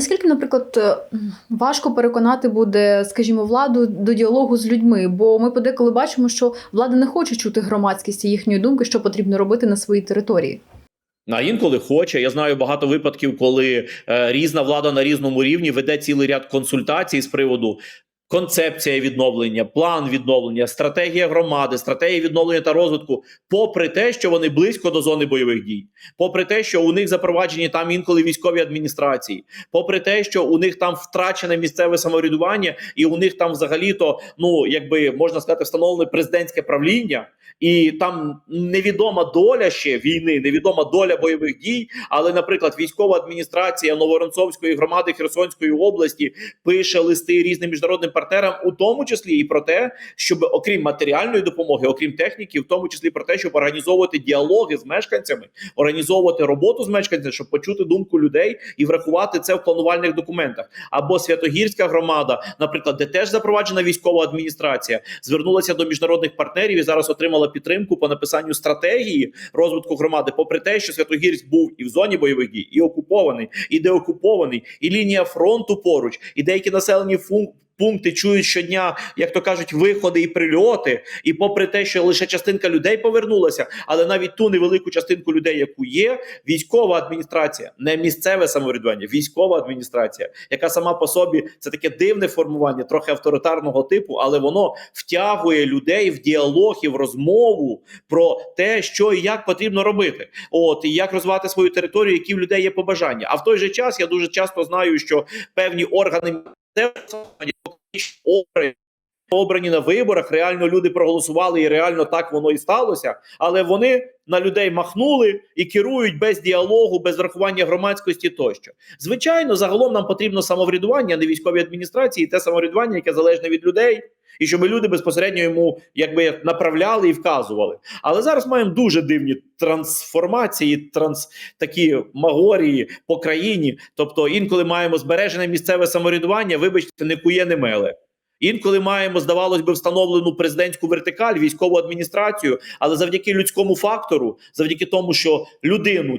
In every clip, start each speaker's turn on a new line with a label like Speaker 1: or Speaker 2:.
Speaker 1: наскільки, наприклад, е, важко переконати буде, скажімо, владу до діалогу з людьми? Бо ми подеколи бачимо, що влада не хоче чути громадськість і їхньої думки, що потрібно робити на своїй території.
Speaker 2: А інколи хоче. Я знаю багато випадків, коли е, різна влада на різному рівні веде цілий ряд консультацій з приводу. Концепція відновлення, план відновлення, стратегія громади, стратегія відновлення та розвитку, попри те, що вони близько до зони бойових дій, попри те, що у них запроваджені там інколи військові адміністрації, попри те, що у них там втрачене місцеве самоврядування, і у них там взагалі-то, ну якби можна сказати, встановлене президентське правління, і там невідома доля ще війни, невідома доля бойових дій. Але, наприклад, військова адміністрація Новоронцовської громади Херсонської області пише листи різним міжнародним партнерам, у тому числі і про те, щоб окрім матеріальної допомоги, окрім техніки, в тому числі про те, щоб організовувати діалоги з мешканцями, організовувати роботу з мешканцями, щоб почути думку людей і врахувати це в планувальних документах. Або Святогірська громада, наприклад, де теж запроваджена військова адміністрація, звернулася до міжнародних партнерів і зараз отримала підтримку по написанню стратегії розвитку громади, попри те, що Святогірськ був і в зоні бойових дій, і окупований, і деокупований, і лінія фронту поруч, і деякі населені функції. Пункти чують щодня, як то кажуть, виходи і прильоти. І попри те, що лише частинка людей повернулася, але навіть ту невелику частинку людей, яку є, військова адміністрація, не місцеве самоврядування, військова адміністрація, яка сама по собі це таке дивне формування, трохи авторитарного типу, але воно втягує людей в діалог і в розмову про те, що і як потрібно робити. От і як розвивати свою територію, які в людей є побажання. А в той же час я дуже часто знаю, що певні органи обрані, обрані на виборах. Реально люди проголосували, і реально так воно і сталося. Але вони на людей махнули і керують без діалогу, без врахування громадськості тощо. Звичайно, загалом нам потрібно самоврядування, не військові адміністрації, те самоврядування, яке залежне від людей. І щоб люди безпосередньо йому якби направляли і вказували. Але зараз маємо дуже дивні трансформації, транс такі магорії по країні. Тобто, інколи маємо збережене місцеве самоврядування, вибачте, не кує, не меле. Інколи маємо, здавалось би, встановлену президентську вертикаль, військову адміністрацію, але завдяки людському фактору, завдяки тому, що людину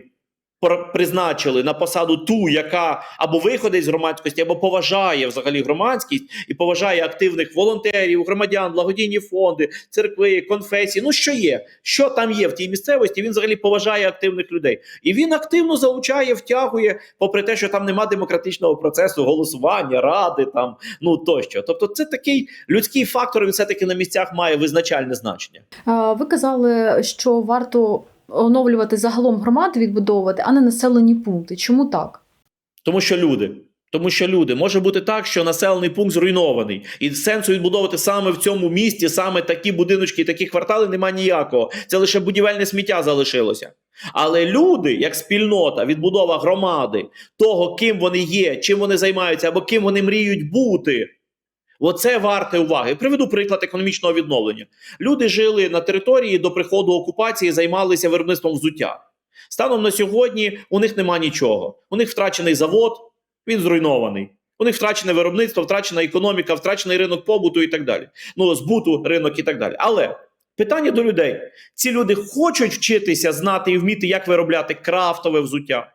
Speaker 2: призначили на посаду ту, яка або виходить з громадськості, або поважає взагалі громадськість і поважає активних волонтерів, громадян, благодійні фонди, церкви, конфесії. Ну що є, що там є в тій місцевості? Він взагалі поважає активних людей, і він активно залучає, втягує, попри те, що там нема демократичного процесу, голосування, ради там ну тощо. Тобто, це такий людський фактор. Він все таки на місцях має визначальне значення.
Speaker 1: Ви казали, що варто оновлювати загалом громади, відбудовувати, а не населені пункти. Чому так?
Speaker 2: Тому що люди. Тому що люди може бути так, що населений пункт зруйнований, і сенсу відбудовувати саме в цьому місті, саме такі будиночки, такі квартали немає ніякого. Це лише будівельне сміття залишилося. Але люди, як спільнота, відбудова громади, того, ким вони є, чим вони займаються, або ким вони мріють бути. Оце варте уваги. Приведу приклад економічного відновлення. Люди жили на території до приходу окупації, займалися виробництвом взуття. Станом на сьогодні у них нема нічого. У них втрачений завод, він зруйнований. У них втрачене виробництво, втрачена економіка, втрачений ринок побуту і так далі. Ну, збуту, ринок і так далі. Але питання до людей: ці люди хочуть вчитися, знати і вміти, як виробляти крафтове взуття.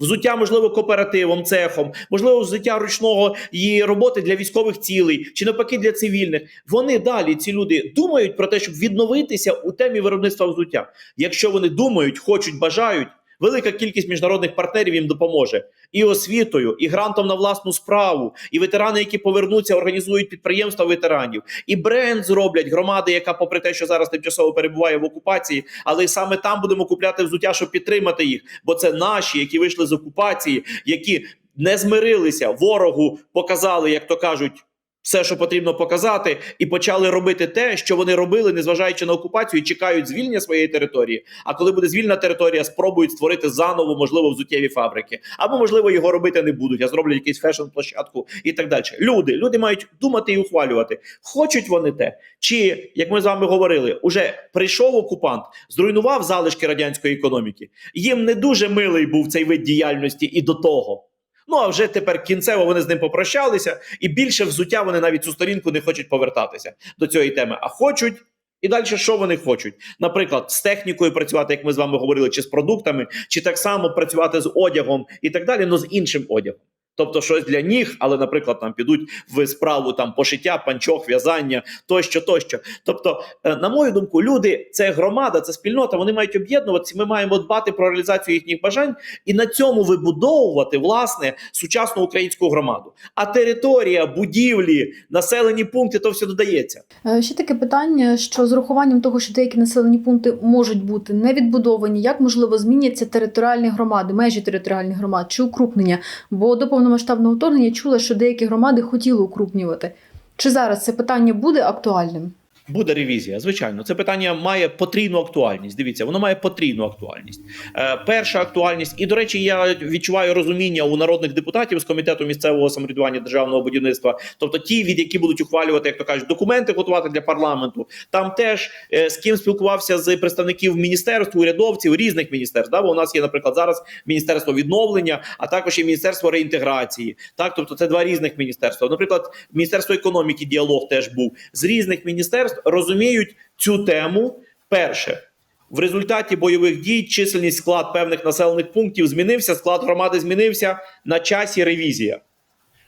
Speaker 2: Взуття, можливо, кооперативом, цехом, можливо, взуття ручного і роботи для військових цілей, чи навпаки для цивільних. Вони далі, ці люди, думають про те, щоб відновитися у темі виробництва взуття. Якщо вони думають, хочуть, бажають, велика кількість міжнародних партнерів їм допоможе і освітою, і грантом на власну справу, і ветерани, які повернуться, організують підприємства ветеранів, і бренд зроблять громади, яка, попри те, що зараз тимчасово перебуває в окупації, але саме там будемо купляти взуття, щоб підтримати їх. Бо це наші, які вийшли з окупації, які не змирилися, ворогу показали, як то кажуть. Все, що потрібно показати, і почали робити те, що вони робили, незважаючи на окупацію, і чекають звільнення своєї території. А коли буде звільнена територія, спробують створити заново, можливо, взуттєві фабрики, або можливо його робити не будуть, а зроблять якийсь фешн-площадку і так далі. Люди, люди мають думати і ухвалювати, хочуть вони те, чи як ми з вами говорили, уже прийшов окупант, зруйнував залишки радянської економіки. Їм не дуже милий був цей вид діяльності і до того. Ну а вже тепер кінцево вони з ним попрощалися, і більше взуття вони навіть цю сторінку не хочуть повертатися до цієї теми, а хочуть. І далі що вони хочуть? Наприклад, з технікою працювати, як ми з вами говорили, чи з продуктами, чи так само працювати з одягом і так далі, але з іншим одягом. Тобто щось для них, але, наприклад, там підуть в справу там пошиття, панчох, в'язання тощо, тощо. Тобто, е, на мою думку, люди це громада, це спільнота. Вони мають об'єднуватися. Ми маємо дбати про реалізацію їхніх бажань і на цьому вибудовувати власне сучасну українську громаду. А територія, будівлі, населені пункти то все додається.
Speaker 1: Е, Ще таке питання: що з урахуванням того, що деякі населені пункти можуть бути не відбудовані, як можливо зміняться територіальні громади, межі територіальних громад чи укрупнення? Бо до повномасштабного вторгнення чула, що деякі громади хотіли укрупнювати. Чи зараз це питання буде актуальним?
Speaker 2: Буде ревізія, звичайно. Це питання має потрійну актуальність. Дивіться, воно має потрійну актуальність. Е, перша актуальність, і до речі, я відчуваю розуміння у народних депутатів з комітету місцевого самоврядування державного будівництва, тобто ті, від які будуть ухвалювати, як то кажуть, документи готувати для парламенту. Там теж е, з ким спілкувався з представників міністерств, урядовців різних міністерств. Да? Бо у нас є, наприклад, зараз міністерство відновлення, а також є міністерство реінтеграції. Так, тобто це два різних міністерства. Наприклад, міністерство економіки діалог теж був з різних міністерств розуміють цю тему. Перше, в результаті бойових дій чисельність склад певних населених пунктів змінився, склад громади змінився на часі ревізія.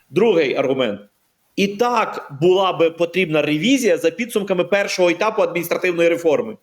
Speaker 2: Другий аргумент. І так була би потрібна ревізія за підсумками першого етапу адміністративної реформи.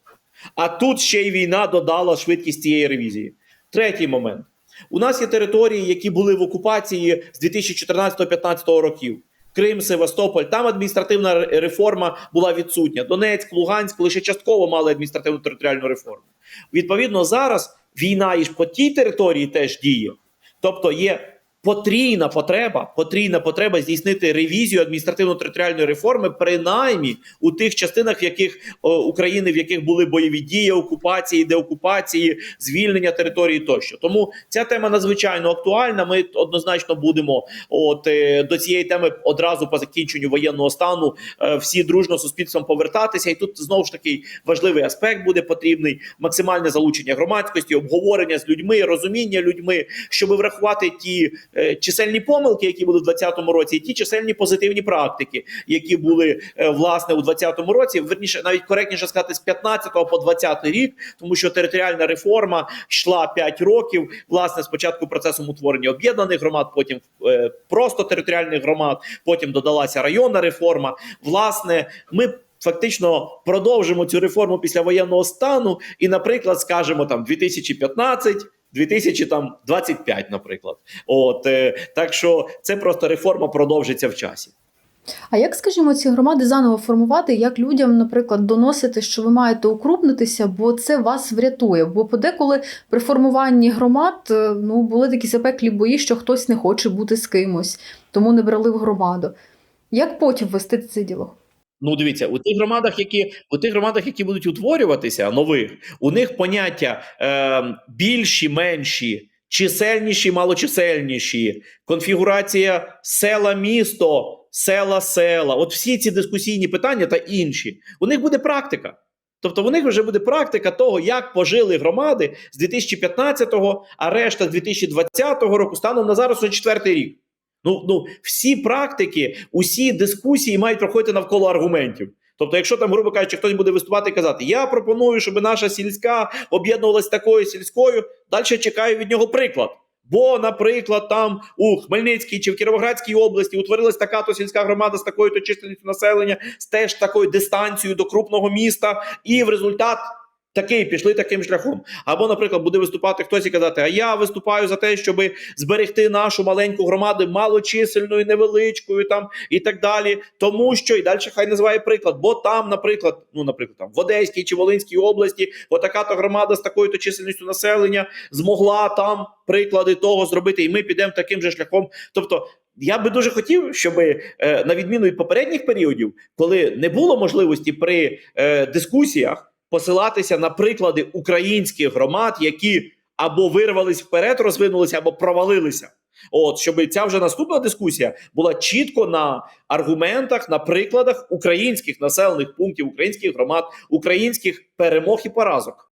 Speaker 2: А тут ще й війна додала швидкість цієї ревізії. Третій момент: у нас є території, які були в окупації з 2014-2015 років. Крим, Севастополь, там адміністративна реформа була відсутня. Донецьк, Луганськ лише частково мали адміністративну територіальну реформу. Відповідно, зараз війна і по тій території теж діє. Тобто є потрійна потреба, потрійна потреба здійснити ревізію адміністративно-територіальної реформи, принаймні у тих частинах, в яких о, України, в яких були бойові дії, окупації, деокупації, звільнення території тощо. Тому ця тема надзвичайно актуальна. Ми однозначно будемо от е, до цієї теми одразу по закінченню воєнного стану е, всі дружно суспільством повертатися. І тут знову ж таки важливий аспект буде потрібний: максимальне залучення громадськості, обговорення з людьми, розуміння людьми, щоб врахувати ті чисельні помилки, які були в 2020 році, і ті чисельні позитивні практики, які були е, власне у 2020 році. Верніше, навіть коректніше сказати, з 15 по 20 рік, тому що територіальна реформа йшла 5 років. Власне, спочатку процесом утворення об'єднаних громад, потім е, просто територіальних громад, потім додалася районна реформа. Власне, ми. Фактично продовжимо цю реформу після воєнного стану, і, наприклад, скажемо там 2015, 2025, наприклад. От е, так що це просто реформа продовжиться в часі.
Speaker 1: А як, скажімо, ці громади заново формувати, як людям, наприклад, доносити, що ви маєте укрупнитися, бо це вас врятує? Бо подеколи при формуванні громад е, ну були такі запеклі бої, що хтось не хоче бути з кимось, тому не брали в громаду. Як потім вести цей діалог?
Speaker 2: Ну, дивіться, у тих громадах, які у тих громадах, які будуть утворюватися, нових, у них поняття е, більші, менші, чисельніші, малочисельніші, конфігурація села, місто, села, села. От всі ці дискусійні питання та інші. У них буде практика. Тобто у них вже буде практика того, як пожили громади з 2015-го, а решта з 2020 року станом на зараз уже четвертий рік. Ну, ну всі практики, усі дискусії мають проходити навколо аргументів. Тобто, якщо там, грубо кажучи, хтось буде виступати і казати, я пропоную, щоб наша сільська об'єднувалася такою сільською, далі чекаю від нього приклад. Бо, наприклад, там у Хмельницькій чи в Кіровоградській області утворилась така то сільська громада з такою то численністю населення, з теж такою дистанцією до крупного міста, і в результат такий пішли таким шляхом. Або, наприклад, буде виступати хтось і казати: А я виступаю за те, щоб зберегти нашу маленьку громаду малочисельною, невеличкою там і так далі. Тому що і далі хай називає приклад. Бо там, наприклад, ну, наприклад, там в Одеській чи Волинській області, отака то громада з такою то чисельністю населення змогла там приклади того зробити, і ми підемо таким же шляхом. Тобто. Я би дуже хотів, щоб е, на відміну від попередніх періодів, коли не було можливості при е, дискусіях посилатися на приклади українських громад, які або вирвались вперед, розвинулися, або провалилися. От щоб ця вже наступна дискусія була чітко на аргументах, на прикладах українських населених пунктів, українських громад, українських перемог і поразок.